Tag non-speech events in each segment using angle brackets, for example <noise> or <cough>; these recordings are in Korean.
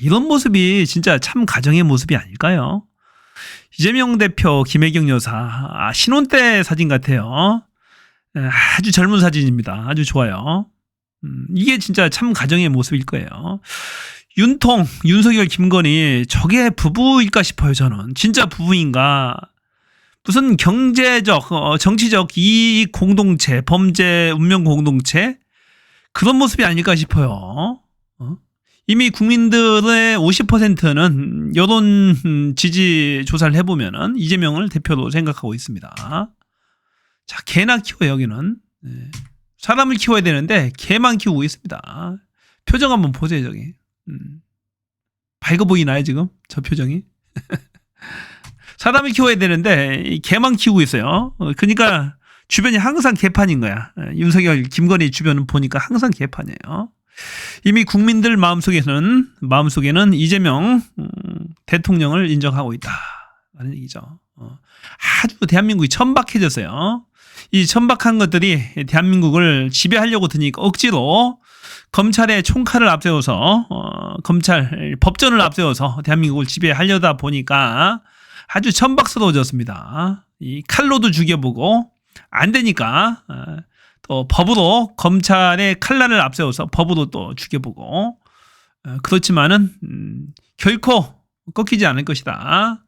이런 모습이 진짜 참 가정의 모습이 아닐까요? 이재명 대표, 김혜경 여사, 아, 신혼 때 사진 같아요. 에, 아주 젊은 사진입니다. 아주 좋아요. 음, 이게 진짜 참 가정의 모습일 거예요. 윤통, 윤석열, 김건희, 저게 부부일까 싶어요, 저는. 진짜 부부인가. 무슨 경제적, 어, 정치적 이익 공동체, 범죄 운명 공동체? 그런 모습이 아닐까 싶어요. 어? 이미 국민들의 50%는 여론 지지 조사를 해보면은 이재명을 대표로 생각하고 있습니다. 자, 개나 키워 여기는. 네. 사람을 키워야 되는데 개만 키우고 있습니다. 표정 한번 보세요, 저기. 음. 밝아 보이나요, 지금? 저 표정이? <laughs> 사람을 키워야 되는데 이 개만 키우고 있어요. 어, 그러니까 주변이 항상 개판인 거야. 예, 윤석열, 김건희 주변은 보니까 항상 개판이에요. 이미 국민들 마음속에는 마음속에는 이재명 음, 대통령을 인정하고 있다라는 얘기죠. 어, 아주 대한민국이 천박해졌어요. 이 천박한 것들이 대한민국을 지배하려고 드니까 억지로 검찰의 총칼을 앞세워서 어, 검찰 법전을 앞세워서 대한민국을 지배하려다 보니까 아주 천박스러워졌습니다. 이 칼로도 죽여보고 안 되니까 어, 또 법으로 검찰의 칼날을 앞세워서 법으로 또 죽여보고 어, 그렇지만은 음, 결코 꺾이지 않을 것이다.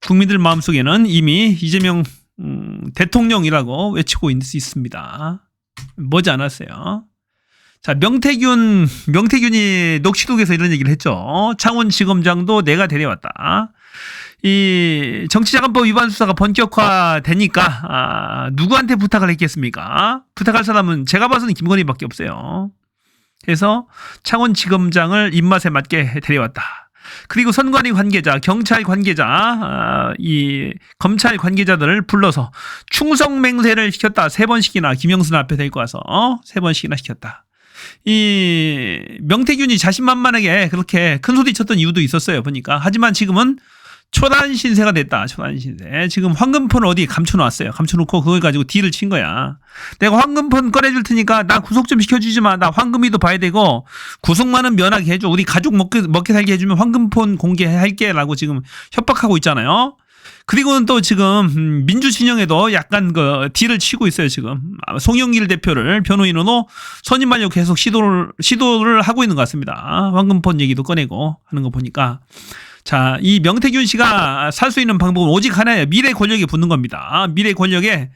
국민들 마음속에는 이미 이재명 음, 대통령이라고 외치고 있을 수 있습니다. 머지 않았어요. 자, 명태균, 명태균이 녹취록에서 이런 얘기를 했죠. 창원지검장도 내가 데려왔다. 이 정치자금법 위반 수사가 본격화되니까 아, 누구한테 부탁을 했겠습니까? 부탁할 사람은 제가 봐서는 김건희밖에 없어요. 그래서 창원지검장을 입맛에 맞게 데려왔다. 그리고 선관위 관계자, 경찰 관계자, 아, 이 검찰 관계자들을 불러서 충성 맹세를 시켰다. 세 번씩이나 김영순 앞에 데리고 와서 어? 세 번씩이나 시켰다. 이 명태균이 자신만만하게 그렇게 큰 소리 쳤던 이유도 있었어요. 보니까 하지만 지금은 초단 신세가 됐다. 초단 신세. 지금 황금폰 어디 감춰놨어요. 감춰놓고 그걸 가지고 딜을 친 거야. 내가 황금폰 꺼내줄 테니까 나 구속 좀 시켜주지 마. 나 황금이도 봐야 되고 구속만은 면하게 해줘. 우리 가족 먹게, 먹게 살게 해주면 황금폰 공개할게라고 지금 협박하고 있잖아요. 그리고는 또 지금 음, 민주 진영에도 약간 그 딜을 치고 있어요 지금 아, 송영길 대표를 변호인으로 선임하려고 계속 시도를 시도를 하고 있는 것 같습니다. 황금폰 얘기도 꺼내고 하는 거 보니까 자, 이 명태균 씨가 살 수 있는 방법은 오직 하나예요. 미래 권력에 붙는 겁니다. 미래 권력에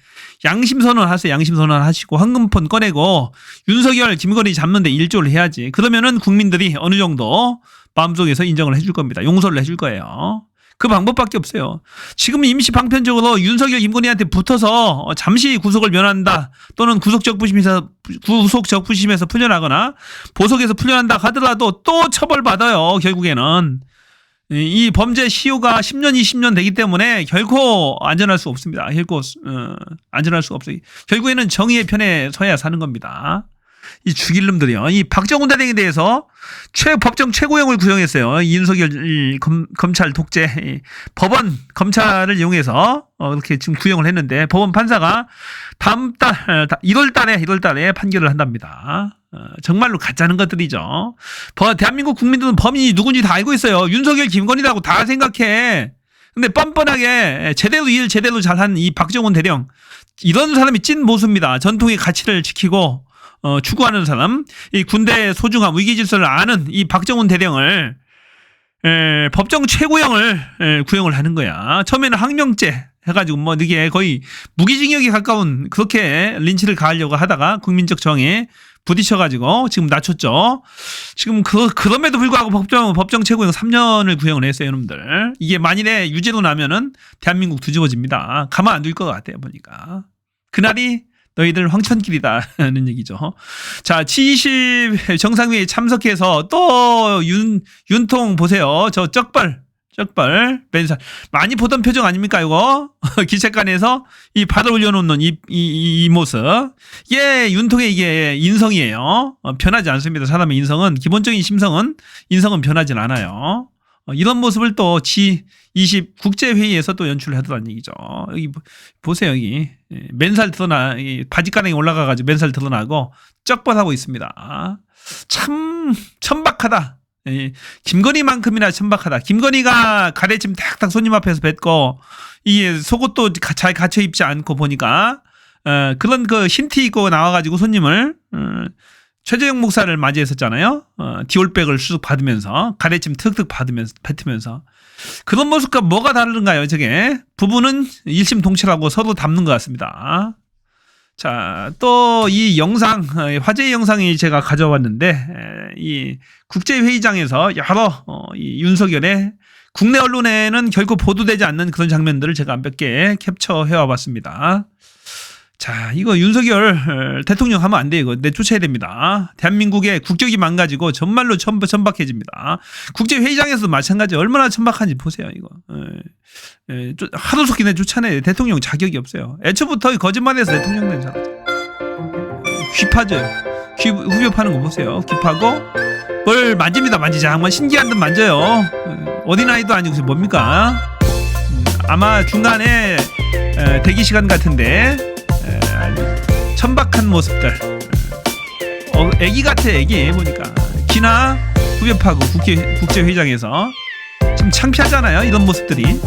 양심 선언 하세요. 양심 선언 하시고 황금폰 꺼내고 윤석열, 김건희 잡는데 일조를 해야지. 그러면은 국민들이 어느 정도 마음속에서 인정을 해줄 겁니다. 용서를 해줄 거예요. 그 방법밖에 없어요. 지금 임시 방편적으로 윤석열, 김건희한테 붙어서 잠시 구속을 면한다 또는 구속 적 부심에서 구속 적 부심에서 풀려나거나 보석에서 풀려난다 하더라도 또 처벌 받아요. 결국에는 이 범죄 시효가 10년, 20년 되기 때문에 결코 안전할 수 없습니다. 결코 어, 안전할 수 없어요. 결국에는 정의의 편에 서야 사는 겁니다. 이 죽일 놈들이요. 이 박정훈 대행에 대해서 최 법정 최고형을 구형했어요. 이윤석열 검, 검찰 독재 법원 검찰을 이용해서 어, 이렇게 지금 구형을 했는데 법원 판사가 다음 달 1월 달에 1월 달에 판결을 한답니다. 어, 정말로 가짜는 것들이죠. 대한민국 국민들은 범인이 누군지 다 알고 있어요. 윤석열, 김건희라고 다 생각해. 근데 뻔뻔하게 제대로 일 제대로 잘한 이 박정훈 대령 이런 사람이 찐 모습입니다. 전통의 가치를 지키고 어, 추구하는 사람, 이 군대의 소중함, 위기 질서를 아는 이 박정훈 대령을 에, 법정 최고형을 에, 구형을 하는 거야. 처음에는 항명죄 해가지고 뭐 이게 거의 무기징역에 가까운 그렇게 린치를 가하려고 하다가 국민적 정에 부딪혀가지고 지금 낮췄죠. 지금 그 그럼에도 불구하고 법정 법정 최고형 3년을 구형을 했어요, 여러분들. 이게 만일에 유죄로 나면은 대한민국 뒤집어집니다. 가만 안 둘 것 같아요, 보니까. 그날이 너희들 황천길이다는 얘기죠. 자, G20 정상회의 참석해서 또 윤, 윤통 보세요. 저 쩍발, 쩍발, 맨살. 많이 보던 표정 아닙니까, 이거? <laughs> 기책관에서 이 발을 올려놓는 이, 이, 이 모습. 예, 윤통의 이게 인성이에요. 어, 변하지 않습니다. 사람의 인성은, 기본적인 심성은, 인성은 변하진 않아요. 어, 이런 모습을 또 G20 국제회의에서 또 연출을 하더라는 얘기죠. 여기 보세요, 여기. 예, 맨살 드러나, 바지가랑이 올라가가지고 맨살 드러나고 쩍벌하고 있습니다. 참, 천박하다. 예, 김건희만큼이나 천박하다. 김건희가 가래찜 탁탁 손님 앞에서 뱉고 이 속옷도 가- 잘 갖춰 입지 않고 보니까 어, 그런 그 흰티 입고 나와가지고 손님을 어, 최재형 목사를 맞이했었잖아요. 어, 디올백을 쑥 받으면서 가래찜 특특 받으면서 뱉으면서 그런 모습과 뭐가 다른가요? 저게 부부는 일심동체라고 서로 닮는 것 같습니다. 자, 또 이 영상, 어, 화제의 영상이 제가 가져왔는데, 에, 이 국제회의장에서 여러, 어, 이 윤석열의 국내 언론에는 결코 보도되지 않는 그런 장면들을 제가 몇 개 캡처해 와봤습니다. 자, 이거 윤석열 어, 대통령 하면 안 돼요. 이거 내쫓아야 됩니다. 대한민국의 국격이 망가지고 정말로 천, 천박해집니다. 국제회의장에서도 마찬가지 얼마나 천박한지 보세요, 이거. 에, 에, 쫓- 하도 속히 내쫓아내 대통령 자격이 없어요. 애초부터 거짓말해서 대통령 된 사람. 귀파죠. 귀 후벼 파는 거 보세요. 귀 파고 뭘 만집니다. 만지자. 한번 신기한 듯 만져요. 에, 어린아이도 아니고 뭡니까? 음, 아마 중간에 에, 대기 시간 같은데 천박한 모습들. 어, 애기 같아, 애기 보니까 기나 후벼 파고 국제 국제 회장에서 좀 창피하잖아요. 이런 모습들이.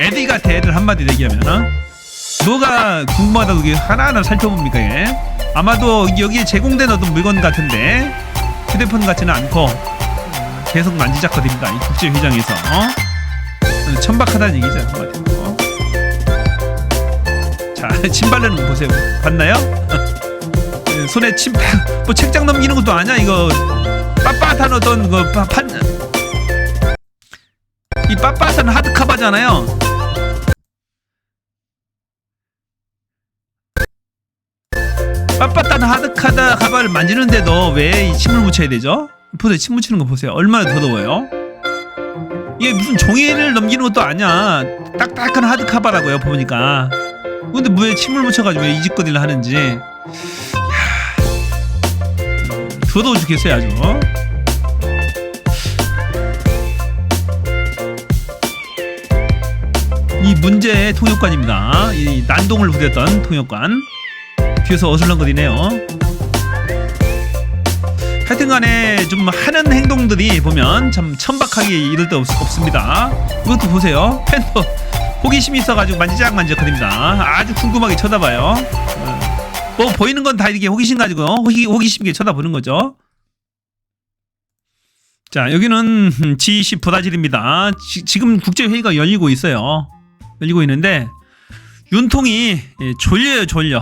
애들 같아, 애들 한마디로 얘기하면. 뭐가 궁금하다고 이게 하나하나 살펴봅니까, 얘? 아마도 여기에 제공된 어떤 물건 같은데 휴대폰 같지는 않고 음, 계속 만지작거립니다. 이 국제회장에서. 어? 천박하다는 얘기죠, 한마디로. <laughs> 바르는 거 보세요. 봤나요? 예, <laughs> 손에 침, 팍, 뭐 책장 넘기는 것도 아니야, 이거. 빳빳한 어떤 그 파- 판, 이 빳빳한 하드카바잖아요. 빳빳한 하드카다 가발을 만지는데도 왜이 침을 묻혀야 되죠? 보세요, 침 묻히는 거 보세요. 얼마나 더러워요? 이게 무슨 종이를 넘기는 것도 아니야. 딱딱한 하드카바라고요, 보니까. 근데 왜 침을 묻혀가지고 왜이 짓거리를 하는지. 더러워 죽겠어요, 아주. 이 문제의 통역관입니다. 이 난동을 부렸던 통역관. 뒤에서 어슬렁거리네요. 하여튼간에 좀 하는 행동들이 보면 참 천박하게 이럴 데 없, 없습니다. 이것도 보세요. 팬도 호기심이 있어가지고 만지작 만지작거립니다. 아주 궁금하게 쳐다봐요. 어. 뭐 보이는 건 다 이렇게 호기심 가지고 호기, 호기심 있게 쳐다보는 거죠. 자 여기는 G20 브라질입니다. 지, 지금 국제회의가 열리고 있어요. 열리고 있는데 윤통이 예, 졸려요 졸려.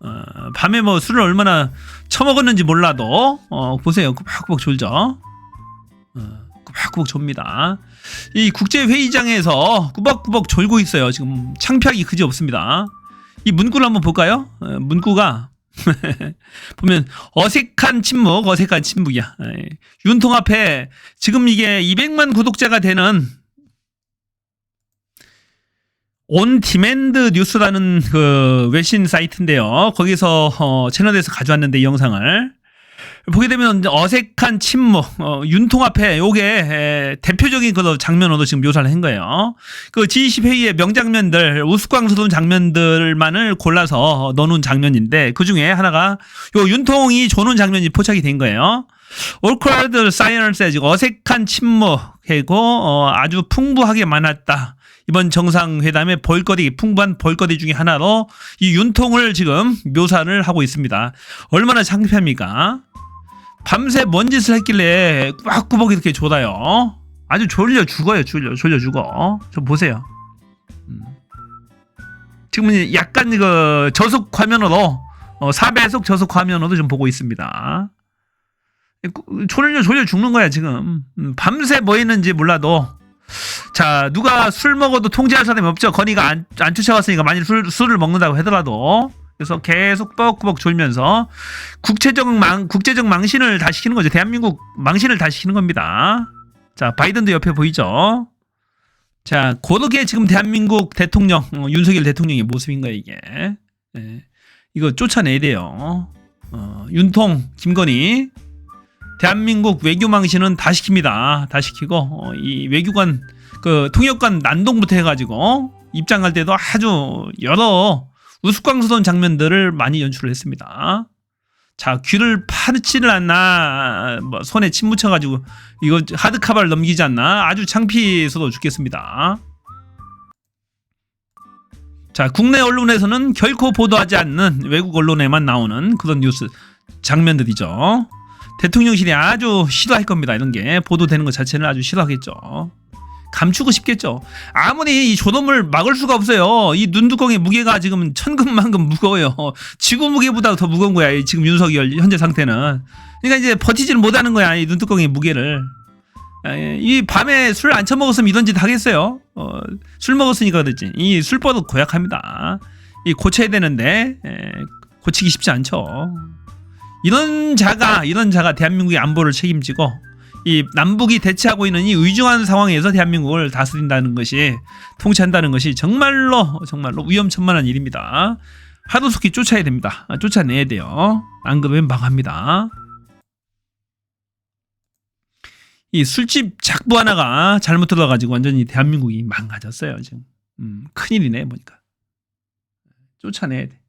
어, 밤에 뭐 술을 얼마나 처먹었는지 몰라도 어, 보세요 꾸벅꾸벅 졸죠. 어, 꾸벅꾸벅 졸니다. 이 국제회의장에서 꾸벅꾸벅 졸고 있어요. 지금 창피하기 그지 없습니다. 이 문구를 한번 볼까요? 어, 문구가 <laughs> 보면 어색한 침묵, 어색한 침묵이야. 예. 윤통 앞에 지금 이게 200만 구독자가 되는 온 디맨드 뉴스라는 그 외신 사이트인데요. 거기서 어, 채널에서 가져왔는데 이 영상을 보게 되면 어색한 침묵, 어, 윤통 앞에 요게 에, 대표적인 그 장면으로 지금 묘사를 한 거예요. 그 G20 회의의 명장면들, 우스꽝스러운 장면들만을 골라서 넣어놓은 장면인데 그 중에 하나가 요 윤통이 조는 장면이 포착이 된 거예요. Awkward silence, 어색한 침묵이고 어, 아주 풍부하게 많았다. 이번 정상회담의 볼거리, 풍부한 볼거리 중에 하나로 이 윤통을 지금 묘사를 하고 있습니다. 얼마나 창피합니까? 밤새 뭔 짓을 했길래 꾸벅꾸벅 이렇게 졸아요. 아주 졸려 죽어요, 졸려, 졸려 죽어. 좀 보세요. 음. 지금은 약간 그 저속 화면으로, 어, 4배속 저속 화면으로 좀 보고 있습니다. 꾸- 졸려, 졸려 죽는 거야, 지금. 음, 밤새 뭐 했는지 몰라도. 자, 누가 술 먹어도 통제할 사람이 없죠. 건이가 안, 안 쫓아왔으니까 만일 술, 술을 먹는다고 하더라도. 그래서 계속 뻐꾸벅 졸면서 국제적 망, 국제적 망신을 다 시키는 거죠. 대한민국 망신을 다 시키는 겁니다. 자, 바이든도 옆에 보이죠? 자, 고르게 지금 대한민국 대통령, 어, 윤석열 대통령의 모습인 거예요, 이게. 예. 이거 쫓아내야 돼요. 어, 윤통, 김건희. 대한민국 외교 망신은 다 시킵니다. 다 시키고, 어, 이 외교관, 그 통역관 난동부터 해가지고, 입장할 때도 아주 여러 우스꽝스러운 장면들을 많이 연출을 했습니다. 자 귀를 파르지를 않나 뭐 손에 침 묻혀가지고 이거 하드카바를 넘기지 않나 아주 창피해서도 죽겠습니다. 자 국내 언론에서는 결코 보도하지 않는 외국 언론에만 나오는 그런 뉴스 장면들이죠. 대통령실이 아주 싫어할 겁니다. 이런 게 보도되는 것 자체는 아주 싫어하겠죠. 감추고 싶겠죠. 아무리 이 조dom을 막을 수가 없어요. 이 눈두덩이 무게가 지금 천근만근 무거워요. 지구 무게보다 더 무거운 거야. 이 지금 윤석열 현재 상태는. 그러니까 이제 버티지를 못하는 거야. 이 눈두덩이 무게를. 에, 이 밤에 술 안 처먹었으면 이런 짓 하겠어요. 어, 술 먹었으니까 그랬지. 이 술버릇 고약합니다. 이 고쳐야 되는데 에, 고치기 쉽지 않죠. 이런 자가 이런 자가 대한민국의 안보를 책임지고 이 남북이 대치하고 있는 이 의중한 상황에서 대한민국을 다스린다는 것이 통치한다는 것이 정말로 정말로 위험천만한 일입니다. 하루속히 쫓아야 됩니다. 아, 쫓아내야 돼요. 안 그러면 망합니다. 이 술집 작부 하나가 잘못 들어가지고 완전히 대한민국이 망가졌어요 지금. 음, 큰일이네 보니까. 쫓아내야 돼.